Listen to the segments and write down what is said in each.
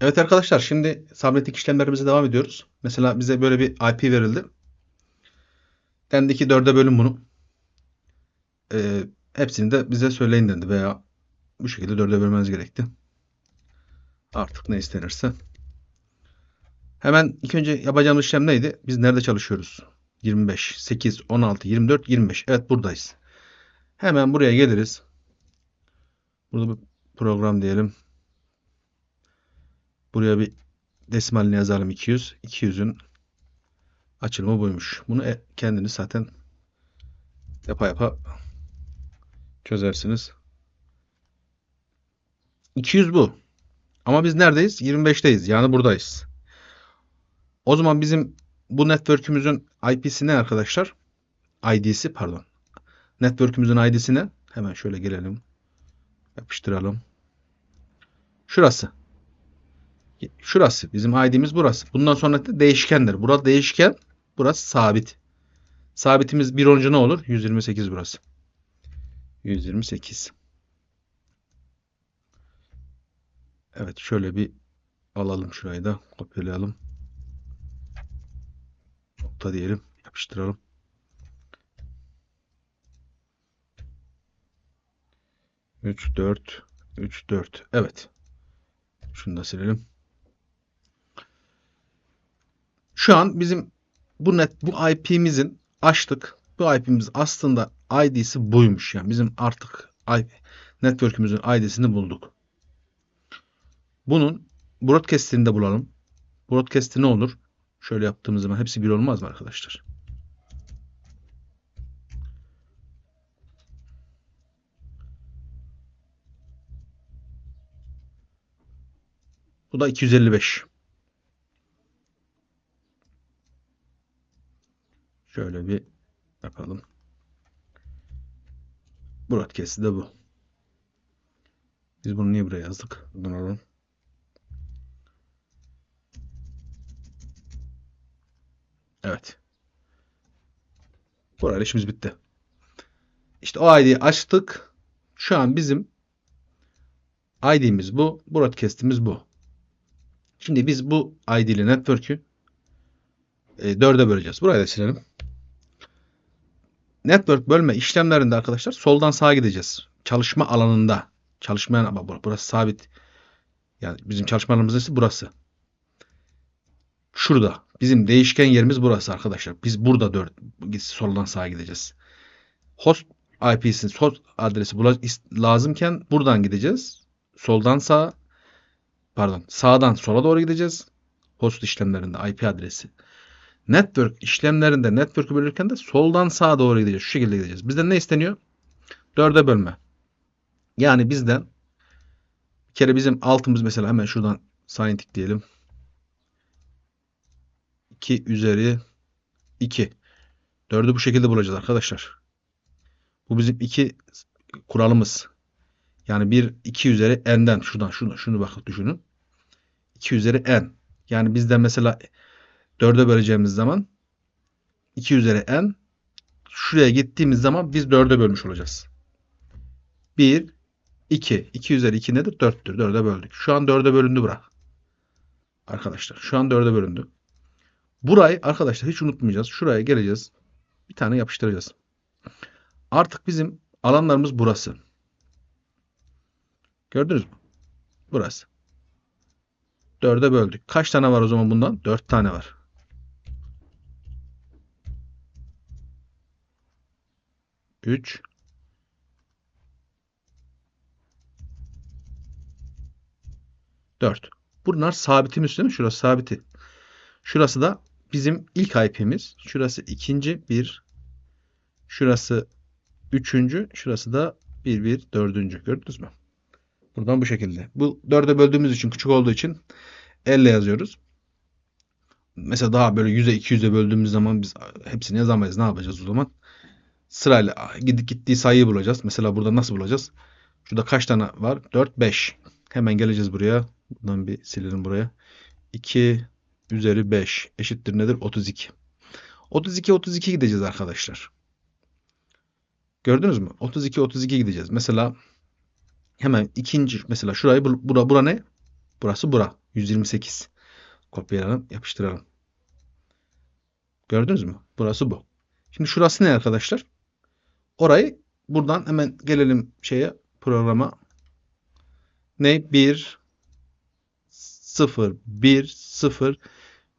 Evet arkadaşlar şimdi sabretlik işlemlerimize devam ediyoruz. Mesela bize böyle bir IP verildi. Dendi ki dörde bölün bunu. Ee, hepsini de bize söyleyin dendi veya bu şekilde dörde bölmeniz gerekti. Artık ne istenirse. Hemen ilk önce yapacağımız işlem neydi? Biz nerede çalışıyoruz? 25, 8, 16, 24, 25. Evet buradayız. Hemen buraya geliriz. Burada bir program diyelim. Buraya bir desimalini yazalım 200. 200'ün açılımı buymuş. Bunu e- kendiniz zaten yapa yapa çözersiniz. 200 bu. Ama biz neredeyiz? 25'teyiz. Yani buradayız. O zaman bizim bu network'ümüzün IP'si ne arkadaşlar? ID'si pardon. Network'ümüzün ID'si ne? Hemen şöyle gelelim. Yapıştıralım. Şurası. Şurası. Bizim ID'miz burası. Bundan sonra da değişkendir. Burası değişken. Burası sabit. Sabitimiz bir oncu ne olur? 128 burası. 128. Evet şöyle bir alalım şurayı da kopyalayalım. Nokta diyelim. Yapıştıralım. Üç, dört, üç, dört. Evet. Şunu da silelim. Şu an bizim bu net bu IP'mizin açtık. Bu IP'miz aslında ID'si buymuş yani. Bizim artık IP, network'ümüzün ID'sini bulduk. Bunun broadcast'ini de bulalım. Broadcast'i ne olur? Şöyle yaptığımız zaman hepsi bir olmaz mı arkadaşlar? Bu da 255. Şöyle bir yapalım. Broadcast'i de bu. Biz bunu niye buraya yazdık? Alalım. Evet. Burayla işimiz bitti. İşte o ID'yi açtık. Şu an bizim ID'miz bu. Broadcast'imiz bu. Şimdi biz bu ID ile network'ü e, dörde böleceğiz. Burayı da silelim. Network bölme işlemlerinde arkadaşlar soldan sağa gideceğiz. Çalışma alanında. Çalışmayan burası sabit. Yani bizim çalışma alanımız ise burası. Şurada. Bizim değişken yerimiz burası arkadaşlar. Biz burada dört, soldan sağa gideceğiz. Host IP'sin host adresi lazımken buradan gideceğiz. Soldan sağa pardon sağdan sola doğru gideceğiz. Host işlemlerinde IP adresi. Network işlemlerinde network'ü bölürken de soldan sağa doğru gideceğiz. Şu şekilde gideceğiz. Bizden ne isteniyor? Dörde bölme. Yani bizden bir kere bizim altımız mesela hemen şuradan scientific diyelim. 2 üzeri 2. 4'ü bu şekilde bulacağız arkadaşlar. Bu bizim 2 kuralımız. Yani 1 2 üzeri n'den şuradan şunu şunu bakın düşünün. 2 üzeri n. Yani bizden mesela 4'e böleceğimiz zaman 2 üzeri n şuraya gittiğimiz zaman biz 4'e bölmüş olacağız. 1 2 2 üzeri 2 nedir? 4'tür. 4'e böldük. Şu an 4'e bölündü bura. Arkadaşlar şu an 4'e bölündü. Burayı arkadaşlar hiç unutmayacağız. Şuraya geleceğiz. Bir tane yapıştıracağız. Artık bizim alanlarımız burası. Gördünüz mü? Burası. Dörde böldük. Kaç tane var o zaman bundan? Dört tane var. Üç. Dört. Bunlar sabitimiz değil mi? Şurası sabiti. Şurası da bizim ilk IP'miz. Şurası ikinci bir. Şurası üçüncü. Şurası da bir bir dördüncü. Gördünüz mü? Buradan bu şekilde. Bu dörde böldüğümüz için küçük olduğu için elle yazıyoruz. Mesela daha böyle 100'e 200'e böldüğümüz zaman biz hepsini yazamayız. Ne yapacağız o zaman? Sırayla gidip gittiği sayıyı bulacağız. Mesela burada nasıl bulacağız? Şurada kaç tane var? 4, 5. Hemen geleceğiz buraya. Buradan bir silelim buraya. 2, üzeri 5 eşittir nedir? 32. 32 32 gideceğiz arkadaşlar. Gördünüz mü? 32 32 gideceğiz. Mesela hemen ikinci mesela şurayı bura bura ne? Burası bura. 128. Kopyalayalım, yapıştıralım. Gördünüz mü? Burası bu. Şimdi şurası ne arkadaşlar? Orayı buradan hemen gelelim şeye programa. Ne? 1 0 1 0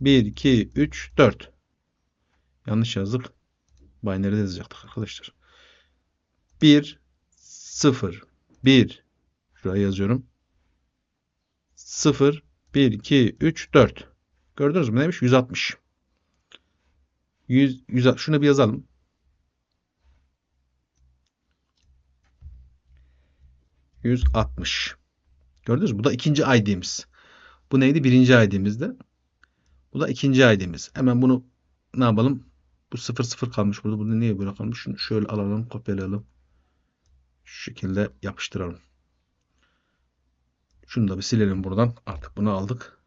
1 2 3 4. Yanlış yazdık. Binary'de yazacaktık arkadaşlar. 1 0 1 şuraya yazıyorum. 0 1 2 3 4. Gördünüz mü neymiş? 160. 100, 100 şunu bir yazalım. Yüz altmış. Gördünüz mü? Bu da ikinci ID'miz. Bu neydi? Birinci ID'mizdi. Bu da ikinci ID'miz. Hemen bunu ne yapalım? Bu 0 0 kalmış burada. Bunu niye böyle kalmış? Şunu şöyle alalım, kopyalayalım. Şu şekilde yapıştıralım. Şunu da bir silelim buradan. Artık bunu aldık.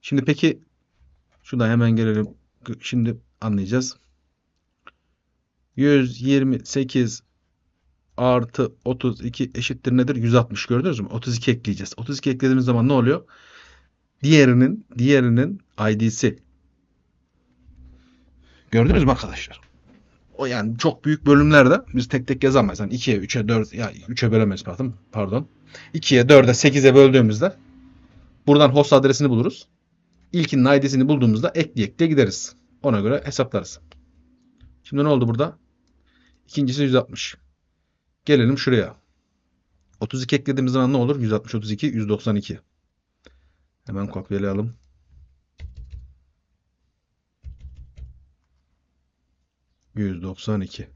Şimdi peki şuradan hemen gelelim. Şimdi anlayacağız. 128 artı 32 eşittir nedir? 160 gördünüz mü? 32 ekleyeceğiz. 32 eklediğimiz zaman ne oluyor? Diğerinin diğerinin ID'si. Gördünüz mü arkadaşlar? O yani çok büyük bölümlerde biz tek tek yazamayız. Yani 2'ye, 3'e, 4 ya 3'e bölemeyiz pardon. Pardon. 2'ye, 4'e, 8'e böldüğümüzde buradan host adresini buluruz. İlkinin ID'sini bulduğumuzda ekle ekle gideriz. Ona göre hesaplarız. Şimdi ne oldu burada? İkincisi 160. Gelelim şuraya. 32 eklediğimiz zaman ne olur? 160, 32, 192. Hemen kopyalayalım. Yüz doksan iki.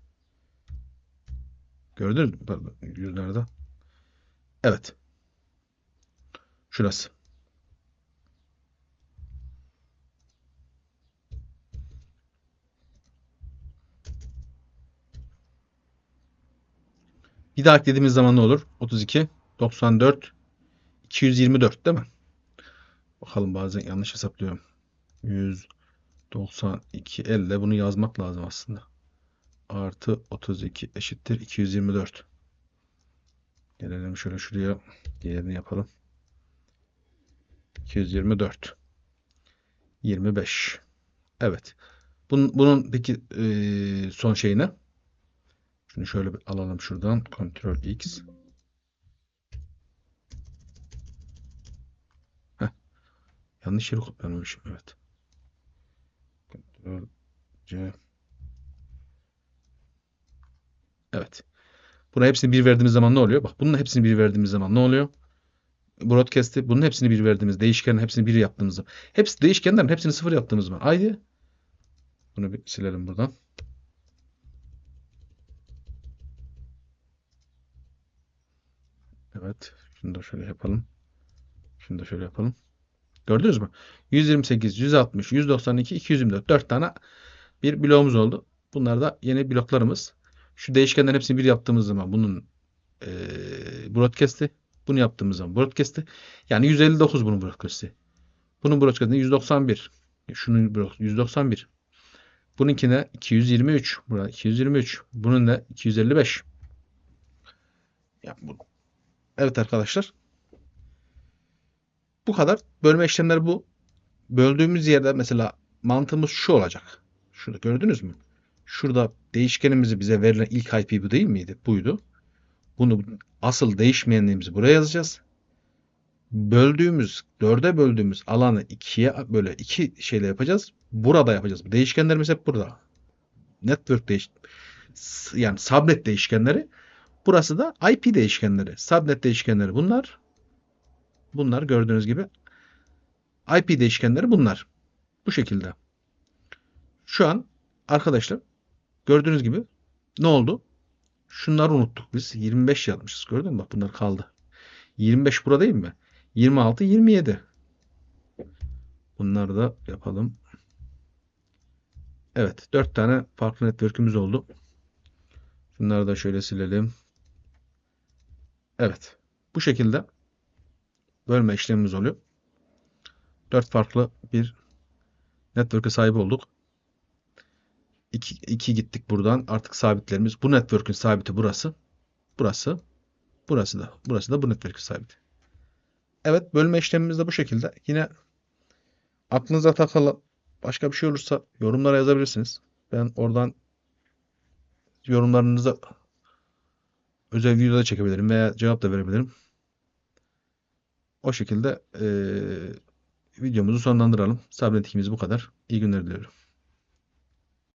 Gördünüz mü? Pardon, yüz nerede? Evet. Şurası. Bir daha eklediğimiz zaman ne olur? 32, 94, 224 değil mi? Bakalım bazen yanlış hesaplıyorum. 192 elle bunu yazmak lazım aslında. Artı 32 eşittir 224. Gelelim şöyle şuraya diğerini yapalım. 224. 25. Evet. Bunun, bunun peki e, son şeyi ne? Şunu şöyle bir alalım şuradan. Ctrl X. Heh. Yanlış yere kopyalamışım. Evet. Ctrl C. Evet. Buna hepsini bir verdiğimiz zaman ne oluyor? Bak bunun hepsini bir verdiğimiz zaman ne oluyor? Broadcast'i bunun hepsini bir verdiğimiz değişkenin hepsini bir yaptığımız zaman. Hepsi değişkenlerin hepsini sıfır yaptığımız zaman. Haydi. Bunu bir silelim buradan. Evet. Şunu da şöyle yapalım. Şunu da şöyle yapalım. Gördünüz mü? 128, 160, 192, 224. 4 tane bir bloğumuz oldu. Bunlar da yeni bloklarımız. Şu değişkenlerin hepsini bir yaptığımız zaman bunun e, broadcast'i bunu yaptığımız zaman broadcast'i yani 159 bunun broadcast'i. Bunun broadcast'i 191. Şunun 191. Bununkine 223. Burada 223. Bunun da 255. Yani bu Evet arkadaşlar. Bu kadar. Bölme işlemleri bu. Böldüğümüz yerde mesela mantığımız şu olacak. Şurada gördünüz mü? Şurada değişkenimizi bize verilen ilk IP bu değil miydi? Buydu. Bunu asıl değişmeyenliğimizi buraya yazacağız. Böldüğümüz, dörde böldüğümüz alanı ikiye böyle iki şeyle yapacağız. Burada yapacağız. Değişkenlerimiz hep burada. Network değiş yani subnet değişkenleri Burası da IP değişkenleri. Subnet değişkenleri bunlar. Bunlar gördüğünüz gibi. IP değişkenleri bunlar. Bu şekilde. Şu an arkadaşlar gördüğünüz gibi ne oldu? Şunları unuttuk biz. 25 yazmışız. Gördün mü? Bak bunlar kaldı. 25 burada değil mi? 26, 27. Bunları da yapalım. Evet. 4 tane farklı network'ümüz oldu. Bunları da şöyle silelim. Evet. Bu şekilde bölme işlemimiz oluyor. Dört farklı bir network'e sahip olduk. 2 2 gittik buradan. Artık sabitlerimiz. Bu network'ün sabiti burası. Burası. Burası da. Burası da bu network'ün sabiti. Evet bölme işlemimiz de bu şekilde. Yine aklınıza takılan başka bir şey olursa yorumlara yazabilirsiniz. Ben oradan yorumlarınıza özel video da çekebilirim veya cevap da verebilirim. O şekilde eee, videomuzu sonlandıralım. Sabret ikimiz bu kadar. İyi günler diliyorum.